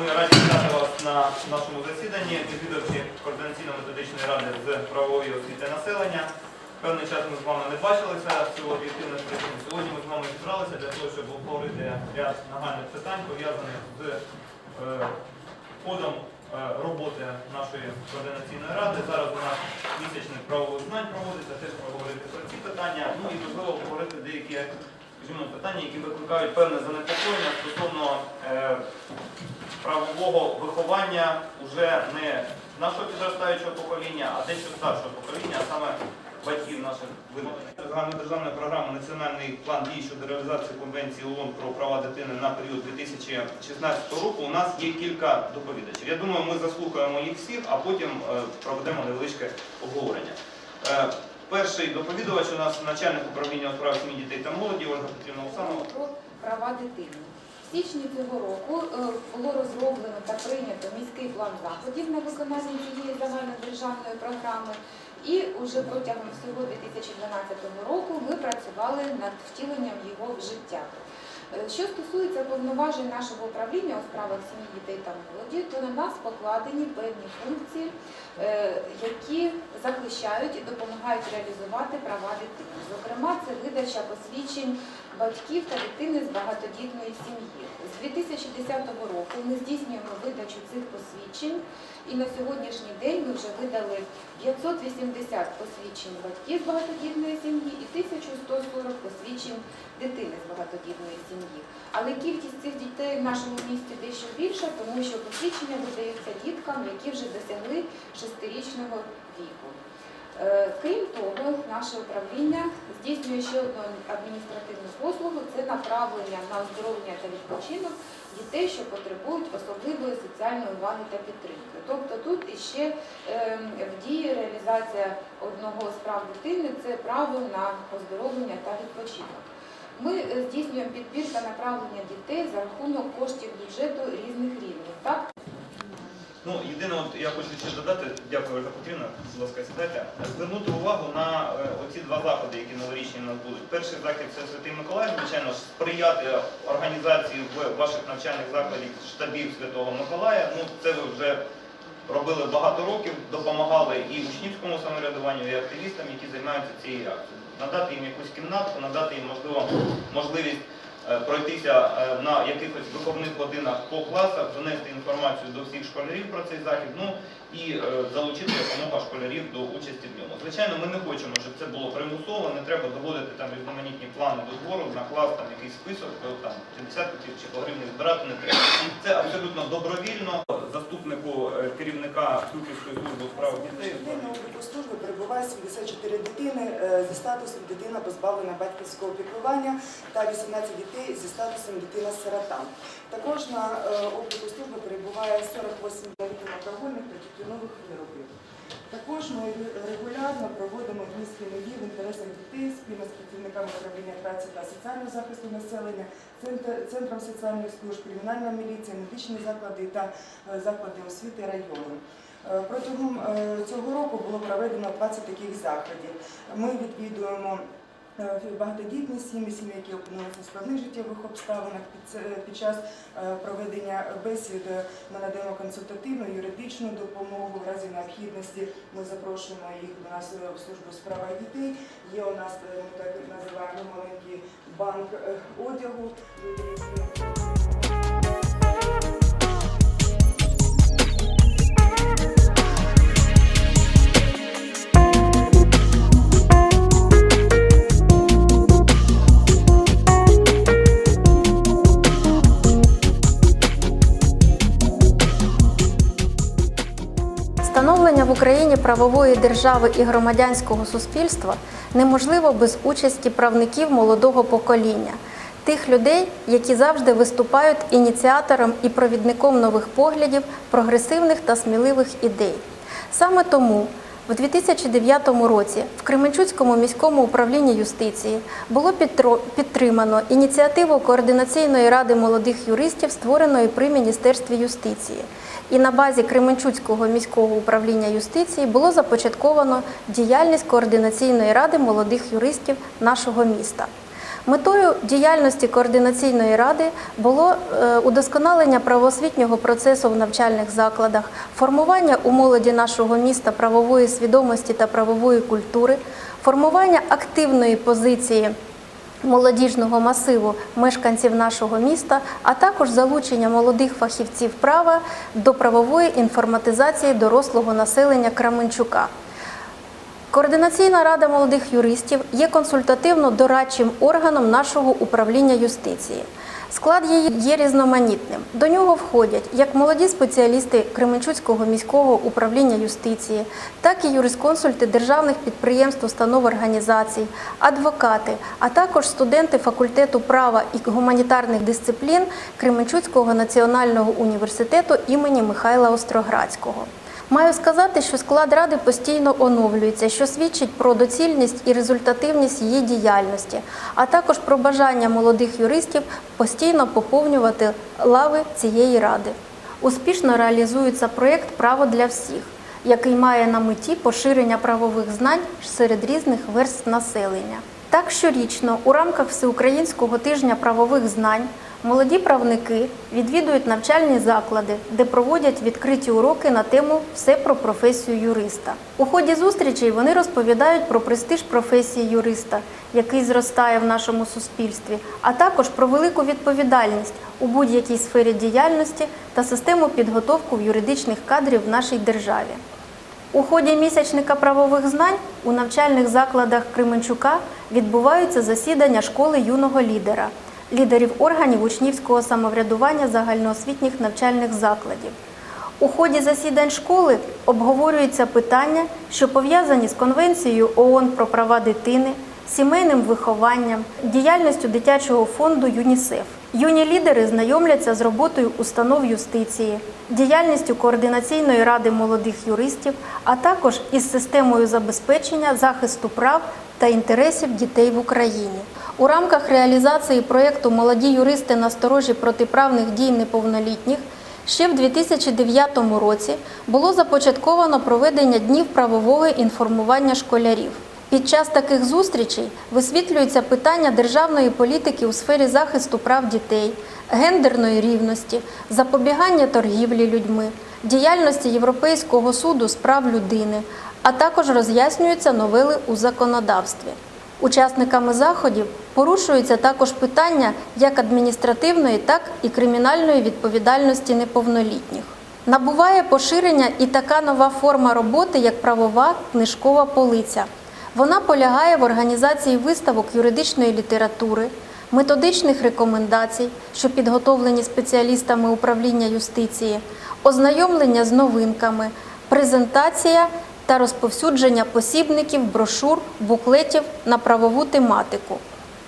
Ми раді вітати вас на нашому засіданні відвідувачі координаційно-методичної ради з правової освіти населення. Певний час ми з вами не бачилися в силу об'єктивних причин. Сьогодні ми з вами зібралися для того, щоб обговорити ряд нагальних питань, пов'язаних з е, ходом е, роботи нашої координаційної ради. Зараз у нас місячник правових знань проводиться, теж поговорити про ці питання. Ну і можливо обговорити деякі скажімо, питання, які викликають певне занепокоєння стосовно е, правового виховання уже не нашого підростаючого покоління, а дещо старшого покоління, а саме батьків наших винуватих. Загальнодержавна програма Національний план дій щодо реалізації Конвенції ООН про права дитини на період 2016 року. У нас є кілька доповідачів. Я думаю, ми заслухаємо їх всіх, а потім е, проведемо невеличке обговорення. Перший доповідач у нас начальник управління у справах сім'ї дітей та молоді Ольга Петрівна Усанова. про права дитини. В січні цього року е, було розроблено та прийнято міський план заходів на виконання цієї загальнодержавної програми. І вже протягом всього 2012 року ми працювали над втіленням його в життя. Е, Що стосується повноважень нашого управління у справах сім'ї, дітей та молоді, то на нас покладені певні функції, е, які захищають і допомагають реалізувати права дитини. Зокрема, це видача посвідчень батьків та дитини з багатодітної сім'ї. З 2010 року ми здійснюємо видачу цих посвідчень, і на сьогоднішній день ми вже видали 580 посвідчень батьків з багатодітної сім'ї і 1140 посвідчень дитини з багатодітної сім'ї. Але кількість цих дітей в нашому місті дещо більша, тому що посвідчення видаються діткам, які вже досягли шестирічного віку. Е, Крім того, наше управління здійснює ще одну адміністративну послугу це направлення на оздоровлення та відпочинок дітей, що потребують особливої соціальної уваги та підтримки. Тобто тут іще ем, в дії реалізація одного з прав дитини це право на оздоровлення та відпочинок. Ми е, здійснюємо підбір та направлення дітей за рахунок коштів бюджету різних рівнів. Ну, єдине, от я хочу ще додати, дякую, Ольга Петрівна, будь ласка, сідайте, звернути увагу на е, оці два заходи, які новорічні у нас будуть. Перший захід це Святий Миколай, звичайно сприяти організації в ваших навчальних закладах штабів Святого Миколая. Ну, це ви вже робили багато років, допомагали і учнівському самоврядуванню, і активістам, які займаються цією акцією. Надати їм якусь кімнатку, надати їм можливо можливість пройтися е, на якихось виховних годинах по класах, донести інформацію до всіх школярів про цей захід, ну і е, залучити якомога школярів до участі в ньому. Звичайно, ми не хочемо, щоб це було примусово, не треба доводити там різноманітні плани до збору, на клас там якийсь список, там 50 копійок чи по гривні збирати не треба. Це абсолютно добровільно. Заступнику е, керівника Київської служби у справах дітей. Дитина на обліку служби 74 дитини е, зі статусом дитина позбавлена батьківського піклування та 18 дітей зі статусом дитина-сирота. Також на е, обліку служби перебуває 48 завідомо алкогольних та тютюнових виробів. Також ми регулярно проводимо міські нові в інтересах дітей спільно з працівниками управління праці та соціального захисту населення, центром соціальних служб, кримінальна міліція, медичні заклади та е, заклади освіти району. Е, Протягом е, цього року було проведено 20 таких заходів. Ми відвідуємо е, багатодітні сім'ї, сім'ї, які опинилися в складних життєвих обставинах. Під, час проведення бесід ми надаємо консультативну юридичну допомогу. В разі необхідності ми запрошуємо їх до нас в службу у справах дітей. Є у нас ми так називаємо маленький банк одягу. Правової держави і громадянського суспільства неможливо без участі правників молодого покоління, тих людей, які завжди виступають ініціатором і провідником нових поглядів, прогресивних та сміливих ідей. Саме тому в 2009 році в Кременчуцькому міському управлінні юстиції було підтримано ініціативу Координаційної ради молодих юристів, створеної при Міністерстві юстиції. І на базі Кременчуцького міського управління юстиції було започатковано діяльність Координаційної ради молодих юристів нашого міста. Метою діяльності координаційної ради було е, удосконалення правоосвітнього процесу в навчальних закладах, формування у молоді нашого міста правової свідомості та правової культури, формування активної позиції молодіжного масиву мешканців нашого міста, а також залучення молодих фахівців права до правової інформатизації дорослого населення Кременчука. Координаційна рада молодих юристів є консультативно-дорадчим органом нашого управління юстиції. Склад її є різноманітним. До нього входять як молоді спеціалісти Кременчуцького міського управління юстиції, так і юрисконсульти державних підприємств, установ організацій, адвокати, а також студенти факультету права і гуманітарних дисциплін Кременчуцького національного університету імені Михайла Остроградського. Маю сказати, що склад ради постійно оновлюється, що свідчить про доцільність і результативність її діяльності, а також про бажання молодих юристів постійно поповнювати лави цієї ради. Успішно реалізується проєкт Право для всіх, який має на меті поширення правових знань серед різних верств населення. Так щорічно у рамках Всеукраїнського тижня правових знань молоді правники відвідують навчальні заклади, де проводять відкриті уроки на тему Все про професію юриста. У ході зустрічей вони розповідають про престиж професії юриста, який зростає в нашому суспільстві, а також про велику відповідальність у будь-якій сфері діяльності та систему підготовку юридичних кадрів в нашій державі. У ході місячника правових знань у навчальних закладах Кременчука відбуваються засідання школи юного лідера, лідерів органів учнівського самоврядування загальноосвітніх навчальних закладів. У ході засідань школи обговорюються питання, що пов'язані з Конвенцією ООН про права дитини, сімейним вихованням, діяльністю дитячого фонду ЮНІСЕФ. Юні лідери знайомляться з роботою установ юстиції, діяльністю координаційної ради молодих юристів, а також із системою забезпечення захисту прав та інтересів дітей в Україні. У рамках реалізації проєкту Молоді юристи на сторожі протиправних дій неповнолітніх Ще в 2009 році було започатковано проведення днів правового інформування школярів. Під час таких зустрічей висвітлюються питання державної політики у сфері захисту прав дітей, гендерної рівності, запобігання торгівлі людьми, діяльності Європейського суду з прав людини, а також роз'яснюються новели у законодавстві. Учасниками заходів порушуються також питання як адміністративної, так і кримінальної відповідальності неповнолітніх. Набуває поширення і така нова форма роботи, як правова книжкова полиця. Вона полягає в організації виставок юридичної літератури, методичних рекомендацій, що підготовлені спеціалістами управління юстиції, ознайомлення з новинками, презентація та розповсюдження посібників, брошур, буклетів на правову тематику.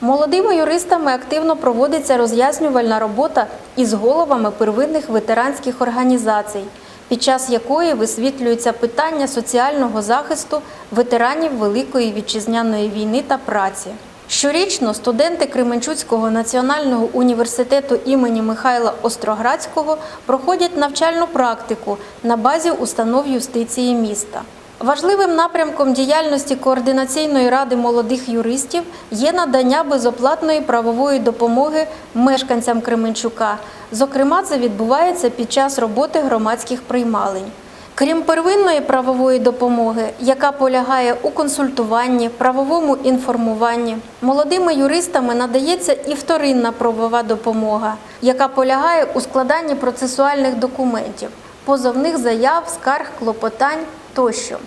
Молодими юристами активно проводиться роз'яснювальна робота із головами первинних ветеранських організацій, під час якої висвітлюються питання соціального захисту ветеранів Великої вітчизняної війни та праці. Щорічно студенти Кременчуцького національного університету імені Михайла Остроградського проходять навчальну практику на базі установ юстиції міста. Важливим напрямком діяльності координаційної ради молодих юристів є надання безоплатної правової допомоги мешканцям Кременчука. Зокрема, це відбувається під час роботи громадських приймалень. Крім первинної правової допомоги, яка полягає у консультуванні, правовому інформуванні, молодими юристами надається і вторинна правова допомога, яка полягає у складанні процесуальних документів, позовних заяв, скарг, клопотань тощо.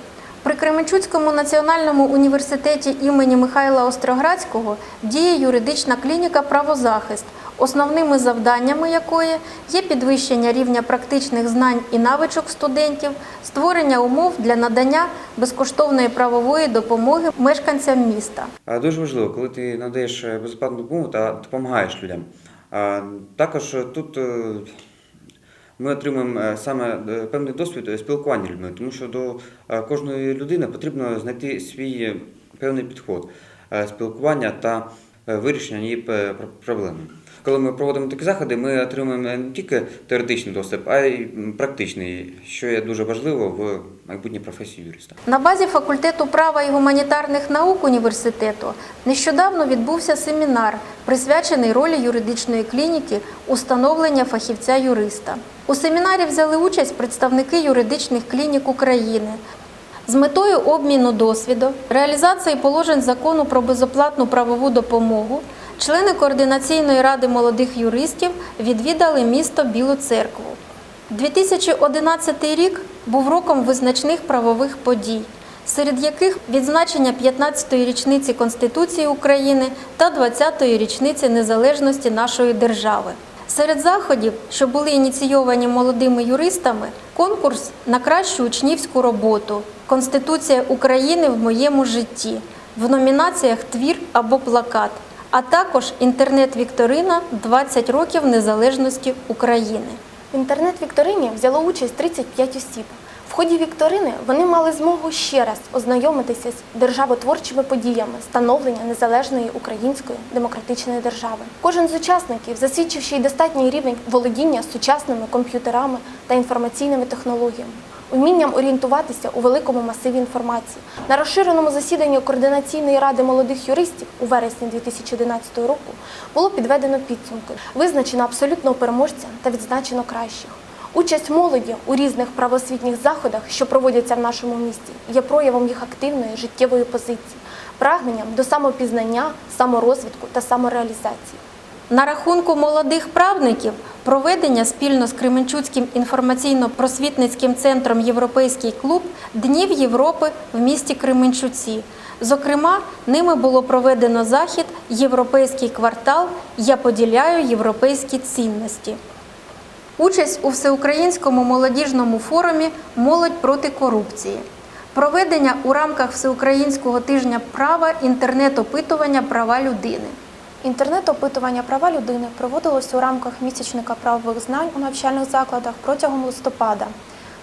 При Кременчуцькому національному університеті імені Михайла Остроградського діє юридична клініка Правозахист, основними завданнями якої є підвищення рівня практичних знань і навичок студентів, створення умов для надання безкоштовної правової допомоги мешканцям міста. Дуже важливо, коли ти надаєш е, безоплатну допомогу та допомагаєш людям. Також е, тут е, ми отримуємо е, саме е, певний досвід е, спілкування людьми, тому що до кожної людини потрібно знайти свій певний підход спілкування та вирішення її проблеми. Коли ми проводимо такі заходи, ми отримуємо не тільки теоретичний доступ, а й практичний, що є дуже важливо в майбутній професії юриста. На базі факультету права і гуманітарних наук університету нещодавно відбувся семінар, присвячений ролі юридичної клініки у становлення фахівця юриста. У семінарі взяли участь представники юридичних клінік України. З метою обміну досвіду, реалізації положень закону про безоплатну правову допомогу, члени координаційної ради молодих юристів відвідали місто Білу Церкву. 2011 рік був роком визначних правових подій, серед яких відзначення 15-ї річниці Конституції України та 20-ї річниці незалежності нашої держави. Серед заходів, що були ініційовані молодими юристами, конкурс на кращу учнівську роботу Конституція України в моєму житті в номінаціях Твір або плакат, а також інтернет-вікторина 20 років незалежності України. В інтернет-вікторині взяло участь 35 осіб. В ході вікторини вони мали змогу ще раз ознайомитися з державотворчими подіями становлення незалежної української демократичної держави. Кожен з учасників, засвідчивши й достатній рівень володіння сучасними комп'ютерами та інформаційними технологіями, умінням орієнтуватися у великому масиві інформації. На розширеному засіданні Координаційної ради молодих юристів у вересні 2011 року було підведено підсумки, визначено абсолютного переможця та відзначено кращих. Участь молоді у різних правоосвітніх заходах, що проводяться в нашому місті, є проявом їх активної життєвої позиції, прагненням до самопізнання, саморозвитку та самореалізації. На рахунку молодих правників проведення спільно з Кременчуцьким інформаційно-просвітницьким центром Європейський клуб Днів Європи в місті Кременчуці. Зокрема, ними було проведено захід Європейський квартал Я поділяю європейські цінності. Участь у всеукраїнському молодіжному форумі Молодь проти корупції. Проведення у рамках Всеукраїнського тижня права інтернет-опитування права людини. Інтернет-опитування права людини проводилось у рамках місячника правових знань у навчальних закладах протягом листопада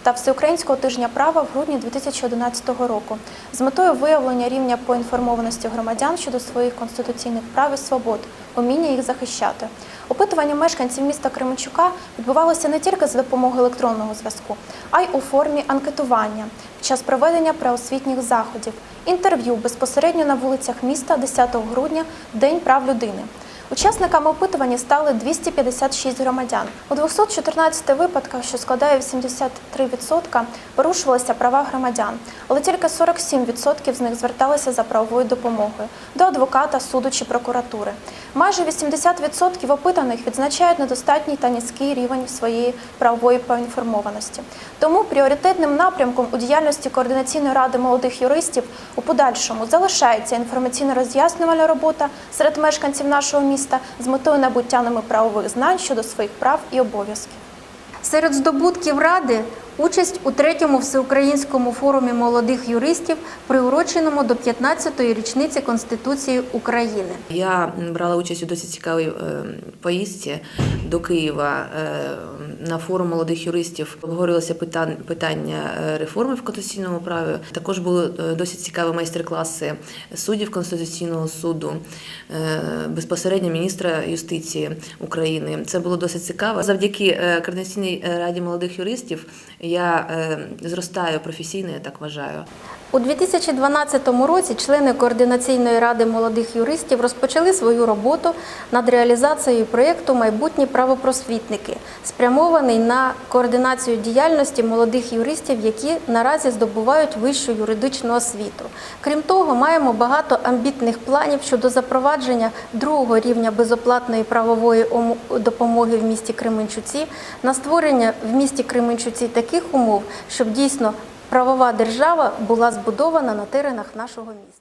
та Всеукраїнського тижня права в грудні 2011 року з метою виявлення рівня поінформованості громадян щодо своїх конституційних прав і свобод, уміння їх захищати. Опитування мешканців міста Кременчука відбувалося не тільки за допомогою електронного зв'язку, а й у формі анкетування під час проведення преосвітніх заходів, інтерв'ю безпосередньо на вулицях міста 10 грудня День прав людини. Учасниками опитування стали 256 громадян. У 214 випадках, що складає 83%, порушувалися права громадян, але тільки 47% з них зверталися за правовою допомогою до адвоката, суду чи прокуратури. Майже 80% опитаних відзначають недостатній та низький рівень своєї правової поінформованості. Тому пріоритетним напрямком у діяльності координаційної ради молодих юристів у подальшому залишається інформаційно-роз'яснювальна робота серед мешканців нашого міста з метою набуття ними правових знань щодо своїх прав і обов'язків. Серед здобутків ради участь у третьому всеукраїнському форумі молодих юристів, приуроченому до 15-ї річниці Конституції України. Я брала участь у досить цікавій е, поїздці до Києва е, на форум молодих юристів. Обговорювалися питан- питання е, реформи в конституційному праві. Також були досить цікаві майстер-класи суддів Конституційного суду, безпосередньо міністра юстиції України. Це було досить цікаво. Завдяки Координаційній раді молодих юристів я е, зростаю професійно, я так вважаю. У 2012 році члени Координаційної ради молодих юристів розпочали свою роботу над реалізацією проєкту Майбутні правопросвітники, спрямований на координацію діяльності молодих юристів, які наразі здобувають вищу юридичну освіту. Крім того, маємо багато амбітних планів щодо запровадження другого рівня безоплатної правової допомоги в місті Кременчуці, на створення в місті Кременчуці таких умов, щоб дійсно правова держава була збудована на теренах нашого міста.